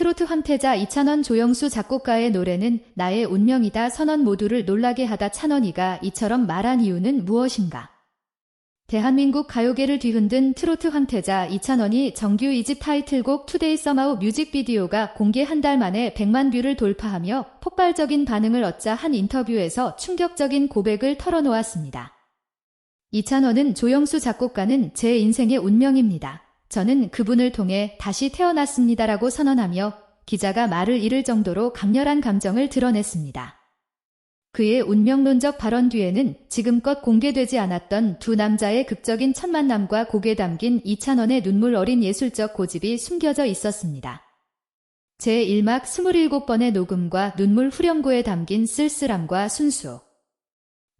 트로트 황태자 이찬원 조영수 작곡가의 노래는 나의 운명이다 선언 모두를 놀라게 하다 찬원이가 이처럼 말한 이유는 무엇인가? 대한민국 가요계를 뒤흔든 트로트 황태자 이찬원이 정규 2집 타이틀곡 투데이 서마우 뮤직비디오가 공개 한 달 만에 100만 뷰를 돌파하며 폭발적인 반응을 얻자 한 인터뷰에서 충격적인 고백을 털어놓았습니다. 이찬원은 조영수 작곡가는 제 인생의 운명입니다. 저는 그분을 통해 다시 태어났습니다라고 선언하며 기자가 말을 잃을 정도로 강렬한 감정을 드러냈습니다. 그의 운명론적 발언 뒤에는 지금껏 공개되지 않았던 두 남자의 극적인 첫 만남과 곡에 담긴 이찬원의 눈물 어린 예술적 고집이 숨겨져 있었습니다. 제1막 27번의 녹음과 눈물 후렴구에 담긴 쓸쓸함과 순수.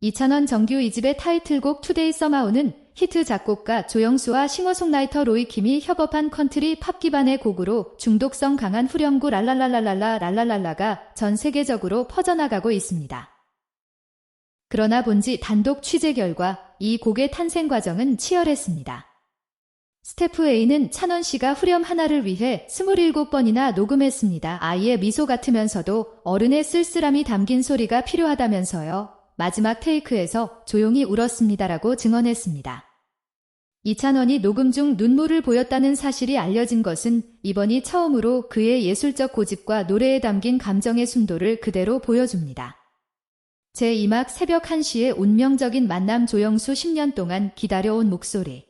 이찬원 정규 2집의 타이틀곡 투데이 서마우는 히트 작곡가 조영수와 싱어송라이터 로이 킴이 협업한 컨트리 팝 기반의 곡으로 중독성 강한 후렴구 랄랄랄랄랄라 랄랄랄라가 전 세계적으로 퍼져나가고 있습니다. 그러나 본지 단독 취재 결과 이 곡의 탄생 과정은 치열했습니다. 스태프 A는 찬원 씨가 후렴 하나를 위해 27번이나 녹음했습니다. 아이의 미소 같으면서도 어른의 쓸쓸함이 담긴 소리가 필요하다면서요. 마지막 테이크에서 조용히 울었습니다라고 증언했습니다. 이찬원이 녹음 중 눈물을 보였다는 사실이 알려진 것은 이번이 처음으로 그의 예술적 고집과 노래에 담긴 감정의 순도를 그대로 보여줍니다. 제2막 새벽 1시의 운명적인 만남 조영수 10년 동안 기다려온 목소리.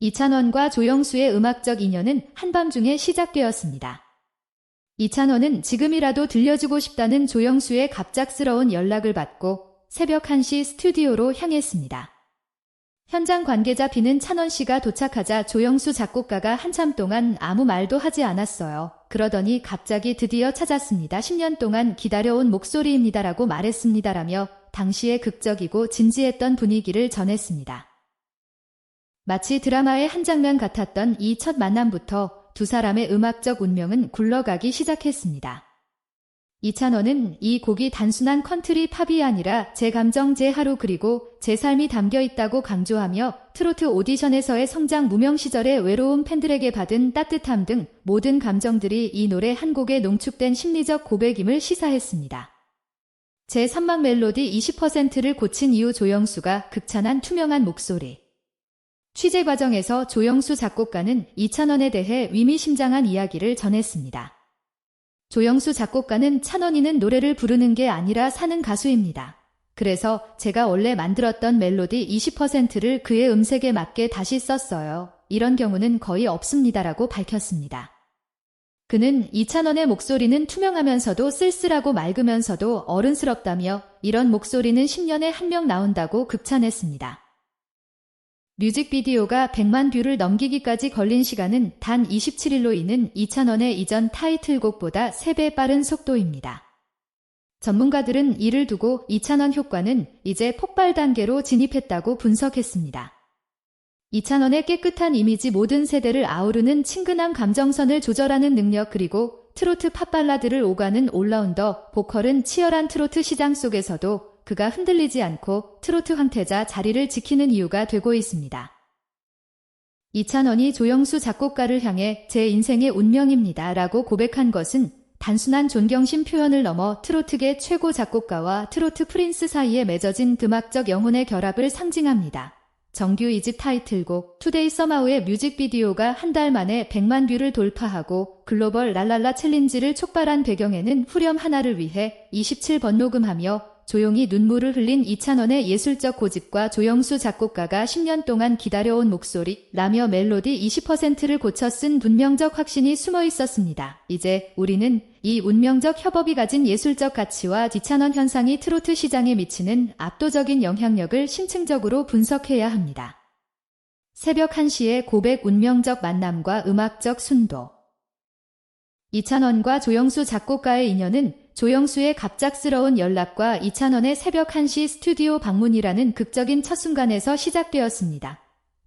이찬원과 조영수의 음악적 인연은 한밤중에 시작되었습니다. 이찬원은 지금이라도 들려주고 싶다는 조영수의 갑작스러운 연락을 받고 새벽 1시 스튜디오로 향했습니다. 현장 관계자 비는 찬원 씨가 도착하자 조영수 작곡가가 한참 동안 아무 말도 하지 않았어요. 그러더니 갑자기 드디어 찾았습니다. 10년 동안 기다려온 목소리입니다라고 말했습니다라며 당시의 극적이고 진지했던 분위기를 전했습니다. 마치 드라마의 한 장면 같았던 이 첫 만남부터 두 사람의 음악적 운명은 굴러가기 시작했습니다. 이찬원은 이 곡이 단순한 컨트리 팝이 아니라 제 감정 제 하루 그리고 제 삶이 담겨 있다고 강조하며 트로트 오디션에서의 성장 무명 시절의 외로운 팬들에게 받은 따뜻함 등 모든 감정들이 이 노래 한 곡에 농축된 심리적 고백임을 시사했습니다. 제 3막 멜로디 20%를 고친 이후 조영수가 극찬한 투명한 목소리. 취재 과정에서 조영수 작곡가는 이찬원에 대해 위미심장한 이야기를 전했습니다. 조영수 작곡가는 찬원이는 노래를 부르는 게 아니라 사는 가수입니다. 그래서 제가 원래 만들었던 멜로디 20%를 그의 음색에 맞게 다시 썼어요. 이런 경우는 거의 없습니다라고 밝혔습니다. 그는 이찬원의 목소리는 투명하면서도 쓸쓸하고 맑으면서도 어른스럽다며 이런 목소리는 10년에 한 명 나온다고 극찬했습니다. 뮤직비디오가 100만 뷰를 넘기기까지 걸린 시간은 단 27일로 이는 2,000원의 이전 타이틀곡보다 3배 빠른 속도입니다. 전문가들은 이를 두고 2,000원 효과는 이제 폭발 단계로 진입했다고 분석했습니다. 2,000원의 깨끗한 이미지 모든 세대를 아우르는 친근한 감정선을 조절하는 능력 그리고 트로트 팝발라드를 오가는 올라운더 보컬은 치열한 트로트 시장 속에서도 그가 흔들리지 않고 트로트 황태자 자리를 지키는 이유가 되고 있습니다. 이찬원이 조영수 작곡가를 향해 제 인생의 운명입니다 라고 고백한 것은 단순한 존경심 표현을 넘어 트로트계 최고 작곡가와 트로트 프린스 사이에 맺어진 드막적 영혼의 결합을 상징합니다. 정규 2집 타이틀곡 투데이 서마우의 뮤직비디오가 한 달 만에 100만 뷰를 돌파하고 글로벌 랄랄라 챌린지를 촉발한 배경에는 후렴 하나를 위해 27번 녹음하며 조용히 눈물을 흘린 이찬원의 예술적 고집과 조영수 작곡가가 10년 동안 기다려온 목소리, 라며 멜로디 20%를 고쳐 쓴 분명적 확신이 숨어 있었습니다. 이제 우리는 이 운명적 협업이 가진 예술적 가치와 이찬원 현상이 트로트 시장에 미치는 압도적인 영향력을 심층적으로 분석해야 합니다. 새벽 1시의 고백 운명적 만남과 음악적 순도 이찬원과 조영수 작곡가의 인연은 조영수의 갑작스러운 연락과 이찬원의 새벽 1시 스튜디오 방문이라는 극적인 첫 순간에서 시작되었습니다.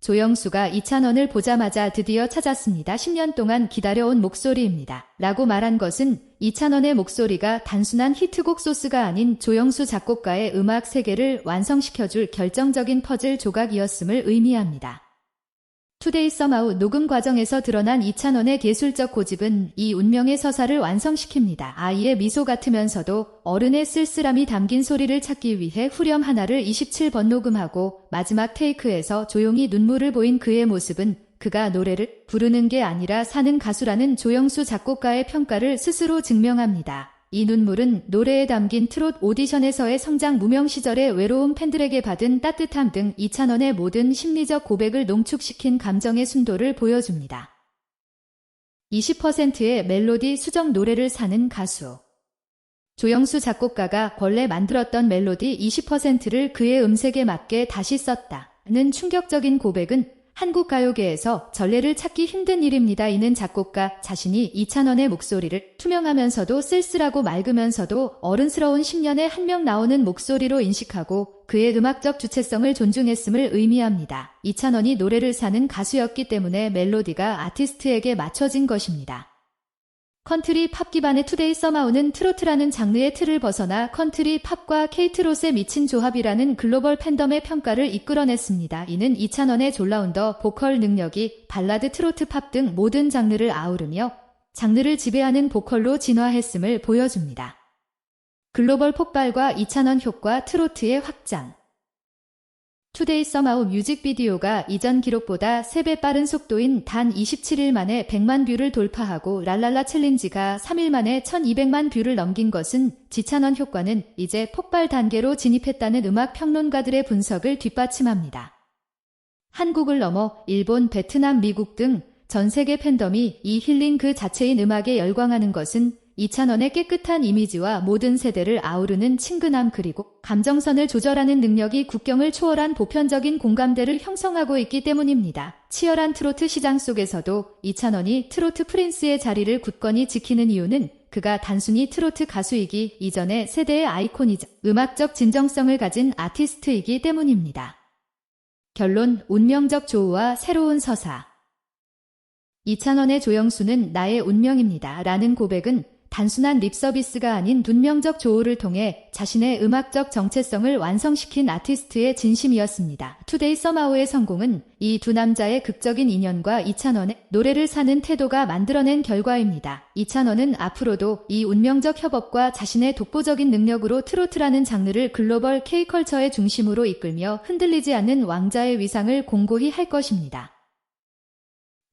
조영수가 이찬원을 보자마자 드디어 찾았습니다. 10년 동안 기다려온 목소리입니다. 라고 말한 것은 이찬원의 목소리가 단순한 히트곡 소스가 아닌 조영수 작곡가의 음악 세계를 완성시켜줄 결정적인 퍼즐 조각이었음을 의미합니다. 투데이 썸아웃 녹음 과정에서 드러난 이찬원의 예술적 고집은 이 운명의 서사를 완성시킵니다. 아이의 미소 같으면서도 어른의 쓸쓸함이 담긴 소리를 찾기 위해 후렴 하나를 27번 녹음하고 마지막 테이크에서 조용히 눈물을 보인 그의 모습은 그가 노래를 부르는 게 아니라 사는 가수라는 조영수 작곡가의 평가를 스스로 증명합니다. 이 눈물은 노래에 담긴 트롯 오디션에서의 성장 무명 시절의 외로운 팬들에게 받은 따뜻함 등 이찬원의 모든 심리적 고백을 농축시킨 감정의 순도를 보여줍니다. 20%의 멜로디 수정 노래를 사는 가수 조영수 작곡가가 원래 만들었던 멜로디 20%를 그의 음색에 맞게 다시 썼다는 충격적인 고백은 한국 가요계에서 전례를 찾기 힘든 일입니다. 이는 작곡가 자신이 이찬원의 목소리를 투명하면서도 쓸쓸하고 맑으면서도 어른스러운 10년에 한 명 나오는 목소리로 인식하고 그의 음악적 주체성을 존중했음을 의미합니다. 이찬원이 노래를 사는 가수였기 때문에 멜로디가 아티스트에게 맞춰진 것입니다. 컨트리 팝 기반의 투데이 서마우는 트로트라는 장르의 틀을 벗어나 컨트리 팝과 케이트롯의 미친 조합이라는 글로벌 팬덤의 평가를 이끌어냈습니다. 이는 이찬원의 졸라운더 보컬 능력이 발라드 트로트 팝 등 모든 장르를 아우르며 장르를 지배하는 보컬로 진화했음을 보여줍니다. 글로벌 폭발과 이찬원 효과 트로트의 확장 투데이 썸아웃 뮤직비디오가 이전 기록보다 3배 빠른 속도인 단 27일 만에 100만 뷰를 돌파하고 랄랄라 챌린지가 3일 만에 1200만 뷰를 넘긴 것은 지찬원 효과는 이제 폭발 단계로 진입했다는 음악 평론가들의 분석을 뒷받침합니다. 한국을 넘어 일본, 베트남, 미국 등 전 세계 팬덤이 이 힐링 그 자체인 음악에 열광하는 것은 이찬원의 깨끗한 이미지와 모든 세대를 아우르는 친근함 그리고 감정선을 조절하는 능력이 국경을 초월한 보편적인 공감대를 형성하고 있기 때문입니다. 치열한 트로트 시장 속에서도 이찬원이 트로트 프린스의 자리를 굳건히 지키는 이유는 그가 단순히 트로트 가수이기 이전의 세대의 아이콘이자 음악적 진정성을 가진 아티스트이기 때문입니다. 결론 운명적 조우와 새로운 서사 이찬원의 조영수는 나의 운명입니다. 라는 고백은 단순한 립 서비스가 아닌 dun명적 조우를 통해 자신의 음악적 정체성을 완성시킨 아티스트의 진심이었습니다. 투데이 서마우의 성공은 이 두 남자의 극적인 인연과 이찬원의 노래를 사는 태도가 만들어낸 결과입니다. 이찬원은 앞으로도 이 운명적 협업과 자신의 독보적인 능력으로 트로트라는 장르를 글로벌 K컬처의 중심으로 이끌며 흔들리지 않는 왕자의 위상을 공고히 할 것입니다.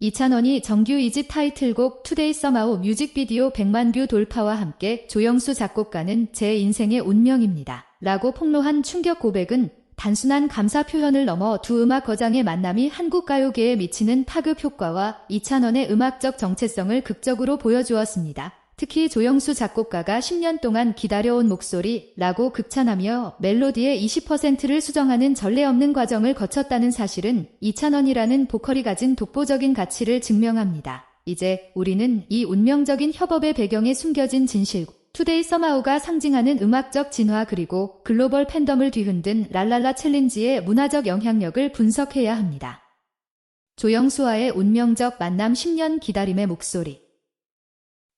이찬원이 정규 2집 타이틀곡 투데이 서마우 뮤직비디오 100만 뷰 돌파와 함께 조영수 작곡가는 제 인생의 운명입니다. 라고 폭로한 충격 고백은 단순한 감사 표현을 넘어 두 음악 거장의 만남이 한국 가요계에 미치는 파급 효과와 이찬원의 음악적 정체성을 극적으로 보여주었습니다. 특히 조영수 작곡가가 10년 동안 기다려온 목소리라고 극찬하며 멜로디의 20%를 수정하는 전례 없는 과정을 거쳤다는 사실은 이찬원이라는 보컬이 가진 독보적인 가치를 증명합니다. 이제 우리는 이 운명적인 협업의 배경에 숨겨진 진실, 투데이 서마우가 상징하는 음악적 진화 그리고 글로벌 팬덤을 뒤흔든 랄랄라 챌린지의 문화적 영향력을 분석해야 합니다. 조영수와의 운명적 만남 10년 기다림의 목소리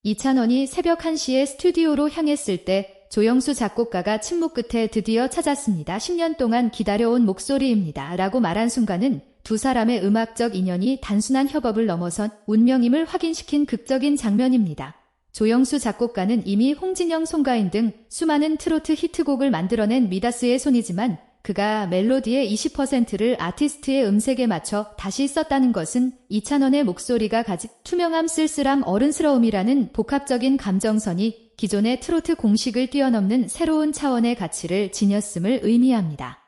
이찬원이 새벽 1시에 스튜디오로 향했을 때 조영수 작곡가가 침묵 끝에 드디어 찾았습니다. 10년 동안 기다려온 목소리입니다. 라고 말한 순간은 두 사람의 음악적 인연이 단순한 협업을 넘어선 운명임을 확인시킨 극적인 장면입니다. 조영수 작곡가는 이미 홍진영 송가인 등 수많은 트로트 히트곡을 만들어낸 미다스의 손이지만 그가 멜로디의 20%를 아티스트의 음색에 맞춰 다시 썼다는 것은 이찬원의 목소리가 가진 투명함 쓸쓸함 어른스러움이라는 복합적인 감정선이 기존의 트로트 공식을 뛰어넘는 새로운 차원의 가치를 지녔음을 의미합니다.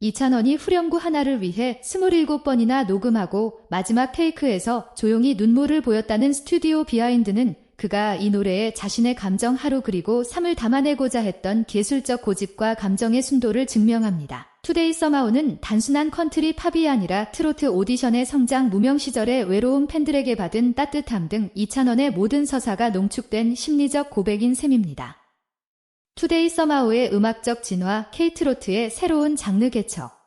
이찬원이 후렴구 하나를 위해 27번이나 녹음하고 마지막 테이크에서 조용히 눈물을 보였다는 스튜디오 비하인드는 그가 이 노래에 자신의 감정 하루 그리고 삶을 담아내고자 했던 기술적 고집과 감정의 순도를 증명합니다. 투데이 서마우는 단순한 컨트리 팝이 아니라 트로트 오디션의 성장 무명 시절의 외로운 팬들에게 받은 따뜻함 등 이찬원의 모든 서사가 농축된 심리적 고백인 셈입니다. 투데이 서마우의 음악적 진화, 케이트로트의 새로운 장르 개척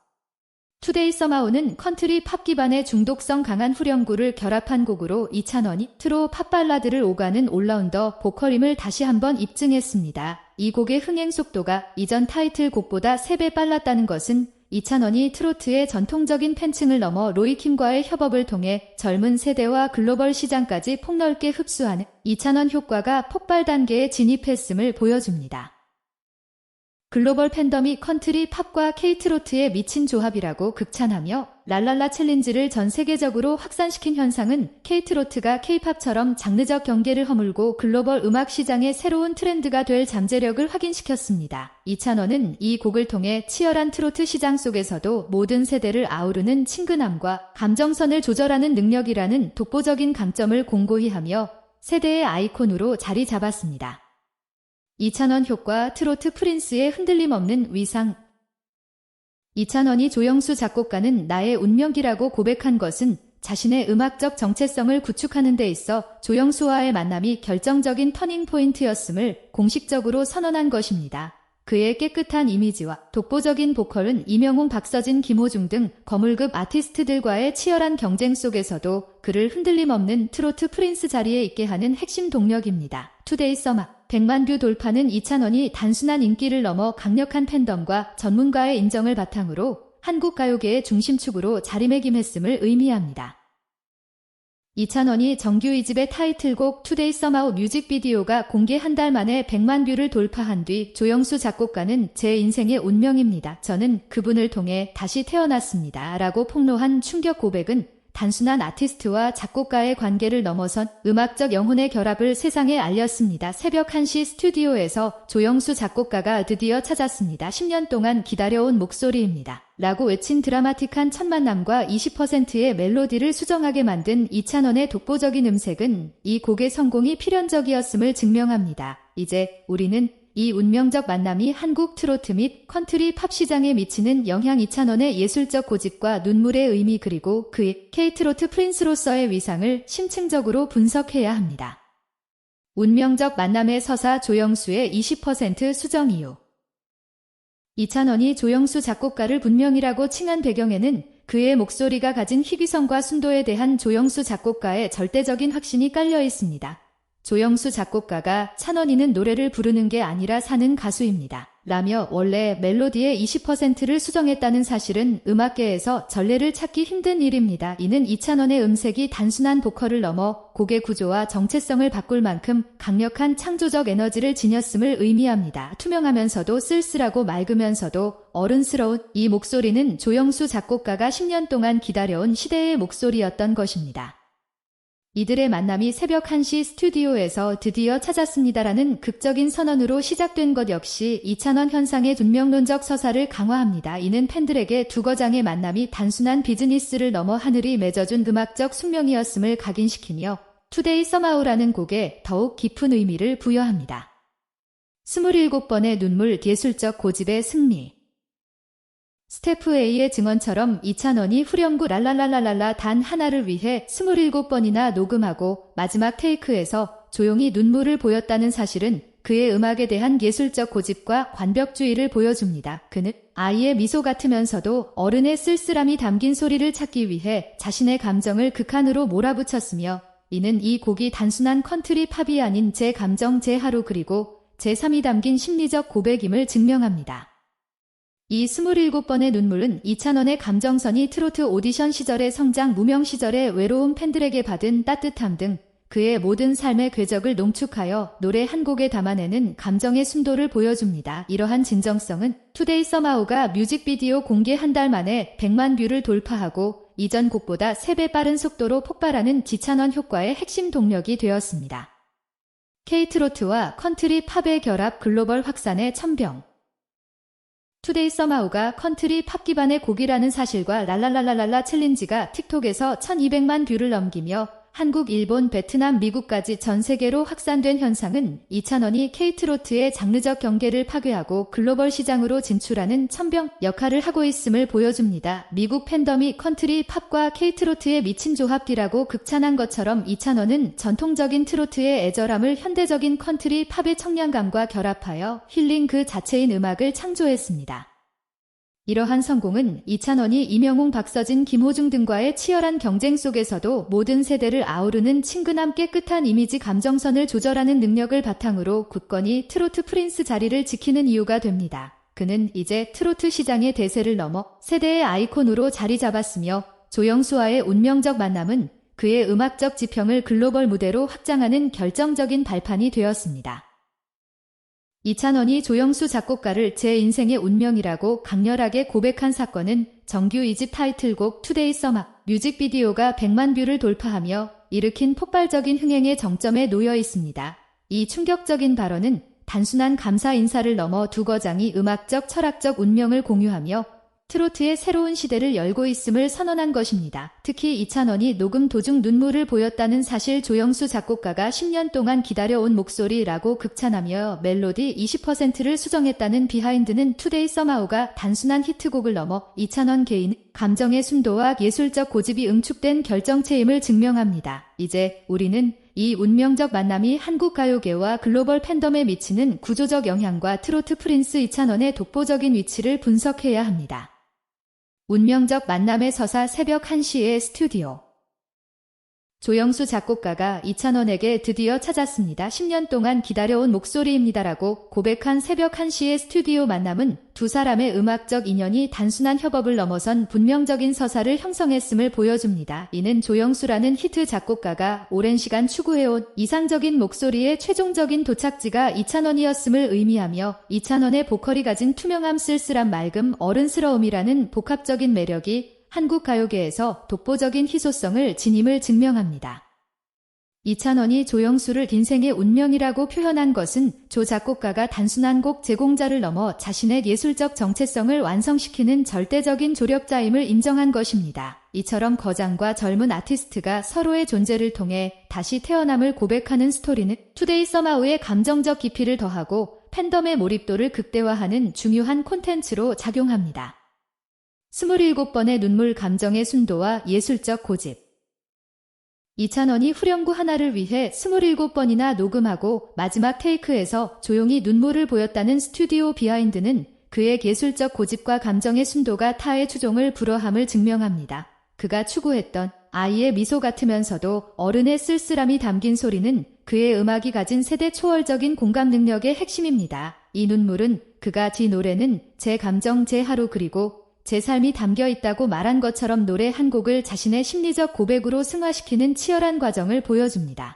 투데이 서마우는 컨트리 팝 기반의 중독성 강한 후렴구를 결합한 곡으로 이찬원이 트로 팝 발라드를 오가는 올라운더 보컬임을 다시 한번 입증했습니다. 이 곡의 흥행 속도가 이전 타이틀 곡보다 3배 빨랐다는 것은 이찬원이 트로트의 전통적인 팬층을 넘어 로이킴과의 협업을 통해 젊은 세대와 글로벌 시장까지 폭넓게 흡수하는 이찬원 효과가 폭발 단계에 진입했음을 보여줍니다. 글로벌 팬덤이 컨트리 팝과 케이트로트의 미친 조합이라고 극찬하며 랄랄라 챌린지를 전 세계적으로 확산시킨 현상은 케이트로트가 케이팝처럼 장르적 경계를 허물고 글로벌 음악 시장의 새로운 트렌드가 될 잠재력을 확인시켰습니다. 이찬원은 이 곡을 통해 치열한 트로트 시장 속에서도 모든 세대를 아우르는 친근함과 감정선을 조절하는 능력이라는 독보적인 강점을 공고히 하며 세대의 아이콘으로 자리 잡았습니다. 이찬원 효과 트로트 프린스의 흔들림 없는 위상 이찬원이 조영수 작곡가는 나의 운명기라고 고백한 것은 자신의 음악적 정체성을 구축하는 데 있어 조영수와의 만남이 결정적인 터닝 포인트였음을 공식적으로 선언한 것입니다. 그의 깨끗한 이미지와 독보적인 보컬은 이명웅, 박서진, 김호중 등 거물급 아티스트들과의 치열한 경쟁 속에서도 그를 흔들림 없는 트로트 프린스 자리에 있게 하는 핵심 동력입니다. 투데이 서마 100만 뷰 돌파는 이찬원이 단순한 인기를 넘어 강력한 팬덤과 전문가의 인정을 바탕으로 한국 가요계의 중심축으로 자리매김했음을 의미합니다. 이찬원이 정규 2집의 타이틀곡 투데이 서마우 뮤직비디오가 공개 한 달 만에 100만 뷰를 돌파한 뒤 조영수 작곡가는 제 인생의 운명입니다. 저는 그분을 통해 다시 태어났습니다. 라고 폭로한 충격 고백은 단순한 아티스트와 작곡가의 관계를 넘어선 음악적 영혼의 결합을 세상에 알렸습니다. 새벽 1시 스튜디오에서 조영수 작곡가가 드디어 찾았습니다. 10년 동안 기다려온 목소리입니다. 라고 외친 드라마틱한 첫 만남과 20%의 멜로디를 수정하게 만든 이찬원의 독보적인 음색은 이 곡의 성공이 필연적이었음을 증명합니다. 이제 우리는 이 운명적 만남이 한국 트로트 및 컨트리 팝 시장에 미치는 영향 이찬원의 예술적 고집과 눈물의 의미 그리고 그의 K트로트 프린스로서의 위상을 심층적으로 분석해야 합니다. 운명적 만남의 서사 조영수의 20% 수정 이유 이찬원이 조영수 작곡가를 분명이라고 칭한 배경에는 그의 목소리가 가진 희귀성과 순도에 대한 조영수 작곡가의 절대적인 확신이 깔려 있습니다. 조영수 작곡가가 찬원이는 노래를 부르는 게 아니라 사는 가수입니다. 라며 원래 멜로디의 20%를 수정했다는 사실은 음악계에서 전례를 찾기 힘든 일입니다. 이는 이찬원의 음색이 단순한 보컬을 넘어 곡의 구조와 정체성을 바꿀 만큼 강력한 창조적 에너지를 지녔음을 의미합니다. 투명하면서도 쓸쓸하고 맑으면서도 어른스러운 이 목소리는 조영수 작곡가가 10년 동안 기다려온 시대의 목소리였던 것입니다. 이들의 만남이 새벽 1시 스튜디오에서 드디어 찾았습니다라는 극적인 선언으로 시작된 것 역시 이찬원 현상의 분명론적 서사를 강화합니다. 이는 팬들에게 두 거장의 만남이 단순한 비즈니스를 넘어 하늘이 맺어준 음악적 숙명이었음을 각인시키며 투데이 서마우라는 곡에 더욱 깊은 의미를 부여합니다. 27번의 눈물 예술적 고집의 승리 스태프 A의 증언처럼 이찬원이 후렴구 랄랄랄랄랄라 단 하나를 위해 27번이나 녹음하고 마지막 테이크에서 조용히 눈물을 보였다는 사실은 그의 음악에 대한 예술적 고집과 관벽주의를 보여줍니다. 그는 아이의 미소 같으면서도 어른의 쓸쓸함이 담긴 소리를 찾기 위해 자신의 감정을 극한으로 몰아붙였으며 이는 이 곡이 단순한 컨트리 팝이 아닌 제 감정 제 하루 그리고 제 삶이 담긴 심리적 고백임을 증명합니다. 이 27번의 눈물은 이찬원의 감정선이 트로트 오디션 시절의 성장 무명 시절의 외로운 팬들에게 받은 따뜻함 등 그의 모든 삶의 궤적을 농축하여 노래 한 곡에 담아내는 감정의 순도를 보여줍니다. 이러한 진정성은 투데이 서마우가 뮤직비디오 공개 한 달 만에 100만 뷰를 돌파하고 이전 곡보다 3배 빠른 속도로 폭발하는 지찬원 효과의 핵심 동력이 되었습니다. K트로트와 컨트리 팝의 결합 글로벌 확산의 천병 투데이 서마우가 컨트리 팝 기반의 곡이라는 사실과 랄랄랄랄랄라 챌린지가 틱톡에서 1200만 뷰를 넘기며 한국, 일본, 베트남, 미국까지 전 세계로 확산된 현상은 이찬원이 K트로트의 장르적 경계를 파괴하고 글로벌 시장으로 진출하는 천병 역할을 하고 있음을 보여줍니다. 미국 팬덤이 컨트리 팝과 K트로트의 미친 조합기라고 극찬한 것처럼 이찬원은 전통적인 트로트의 애절함을 현대적인 컨트리 팝의 청량감과 결합하여 힐링 그 자체인 음악을 창조했습니다. 이러한 성공은 이찬원이 이명웅, 박서진, 김호중 등과의 치열한 경쟁 속에서도 모든 세대를 아우르는 친근함 깨끗한 이미지 감정선을 조절하는 능력을 바탕으로 굳건히 트로트 프린스 자리를 지키는 이유가 됩니다. 그는 이제 트로트 시장의 대세를 넘어 세대의 아이콘으로 자리 잡았으며 조영수와의 운명적 만남은 그의 음악적 지평을 글로벌 무대로 확장하는 결정적인 발판이 되었습니다. 이찬원이 조영수 작곡가를 제 인생의 운명이라고 강렬하게 고백한 사건은 정규 2집 타이틀곡 투데이 서마 뮤직비디오가 100만 뷰를 돌파하며 일으킨 폭발적인 흥행의 정점에 놓여 있습니다. 이 충격적인 발언은 단순한 감사 인사를 넘어 두 거장이 음악적 철학적 운명을 공유하며 트로트의 새로운 시대를 열고 있음을 선언한 것입니다. 특히 이찬원이 녹음 도중 눈물을 보였다는 사실 조영수 작곡가가 10년 동안 기다려온 목소리라고 극찬하며 멜로디 20%를 수정했다는 비하인드는 투데이 서마우가 단순한 히트곡을 넘어 이찬원 개인 감정의 순도와 예술적 고집이 응축된 결정체임을 증명합니다. 이제 우리는 이 운명적 만남이 한국 가요계와 글로벌 팬덤에 미치는 구조적 영향과 트로트 프린스 이찬원의 독보적인 위치를 분석해야 합니다. 운명적 만남의 서사 새벽 1시의 스튜디오 조영수 작곡가가 이찬원에게 드디어 찾았습니다. 10년 동안 기다려온 목소리입니다라고 고백한 새벽 1시의 스튜디오 만남은 두 사람의 음악적 인연이 단순한 협업을 넘어선 분명적인 서사를 형성했음을 보여줍니다. 이는 조영수라는 히트 작곡가가 오랜 시간 추구해온 이상적인 목소리의 최종적인 도착지가 이찬원이었음을 의미하며 이찬원의 보컬이 가진 투명함 쓸쓸한 맑음 어른스러움이라는 복합적인 매력이 한국 가요계에서 독보적인 희소성을 지님을 증명합니다. 이찬원이 조영수를 인생의 운명이라고 표현한 것은 조 작곡가가 단순한 곡 제공자를 넘어 자신의 예술적 정체성을 완성시키는 절대적인 조력자임을 인정한 것입니다. 이처럼 거장과 젊은 아티스트가 서로의 존재를 통해 다시 태어남을 고백하는 스토리는 투데이 서마우의 감정적 깊이를 더하고 팬덤의 몰입도를 극대화하는 중요한 콘텐츠로 작용합니다. 27번의 눈물 감정의 순도와 예술적 고집. 이찬원이 후렴구 하나를 위해 27번이나 녹음하고 마지막 테이크에서 조용히 눈물을 보였다는 스튜디오 비하인드는 그의 예술적 고집과 감정의 순도가 타의 추종을 불허함을 증명합니다. 그가 추구했던 아이의 미소 같으면서도 어른의 쓸쓸함이 담긴 소리는 그의 음악이 가진 세대 초월적인 공감 능력의 핵심입니다. 이 눈물은 그가 지 노래는 제 감정 제 하루 그리고 제 삶이 담겨 있다고 말한 것처럼 노래 한 곡을 자신의 심리적 고백으로 승화시키는 치열한 과정을 보여줍니다.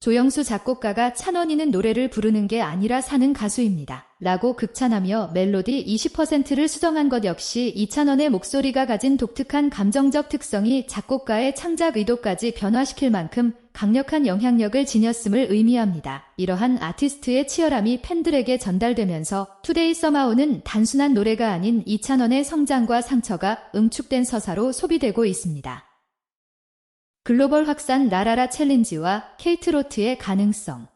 조영수 작곡가가 찬원이는 노래를 부르는 게 아니라 사는 가수입니다. 라고 극찬하며 멜로디 20%를 수정한 것 역시 이찬원의 목소리가 가진 독특한 감정적 특성이 작곡가의 창작 의도까지 변화시킬 만큼 강력한 영향력을 지녔음을 의미합니다. 이러한 아티스트의 치열함이 팬들에게 전달되면서 투데이 서마우는 단순한 노래가 아닌 이찬원의 성장과 상처가 응축된 서사로 소비되고 있습니다. 글로벌 확산 라라라 챌린지와 케이트로트의 가능성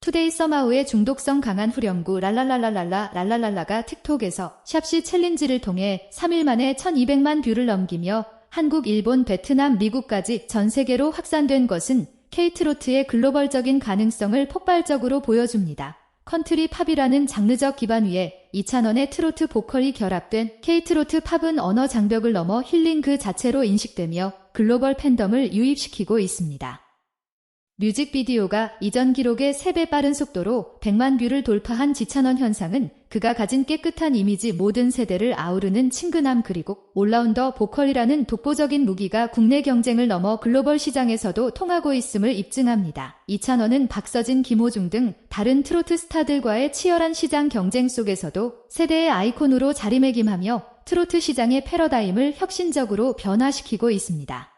투데이 서마우의 중독성 강한 후렴구 랄랄랄랄랄라 랄랄랄라가 틱톡에서 샵시 챌린지를 통해 3일 만에 1200만 뷰를 넘기며 한국, 일본, 베트남, 미국까지 전 세계로 확산된 것은 케이트로트의 글로벌적인 가능성을 폭발적으로 보여줍니다. 컨트리 팝이라는 장르적 기반 위에 이찬원의 트로트 보컬이 결합된 케이트로트 팝은 언어 장벽을 넘어 힐링 그 자체로 인식되며 글로벌 팬덤을 유입시키고 있습니다. 뮤직비디오가 이전 기록의 3배 빠른 속도로 100만 뷰를 돌파한 지찬원 현상은 그가 가진 깨끗한 이미지 모든 세대를 아우르는 친근함 그리고 올라운더 보컬이라는 독보적인 무기가 국내 경쟁을 넘어 글로벌 시장에서도 통하고 있음을 입증합니다. 이찬원은 박서진, 김호중 등 다른 트로트 스타들과의 치열한 시장 경쟁 속에서도 세대의 아이콘으로 자리매김하며 트로트 시장의 패러다임을 혁신적으로 변화시키고 있습니다.